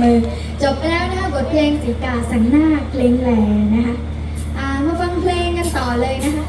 มือจบไปแล้วนะคะบทเพลงสีกาสังหน้าเพลงแหล่นะคะมาฟังเพลงกันต่อเลยนะคะ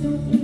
Música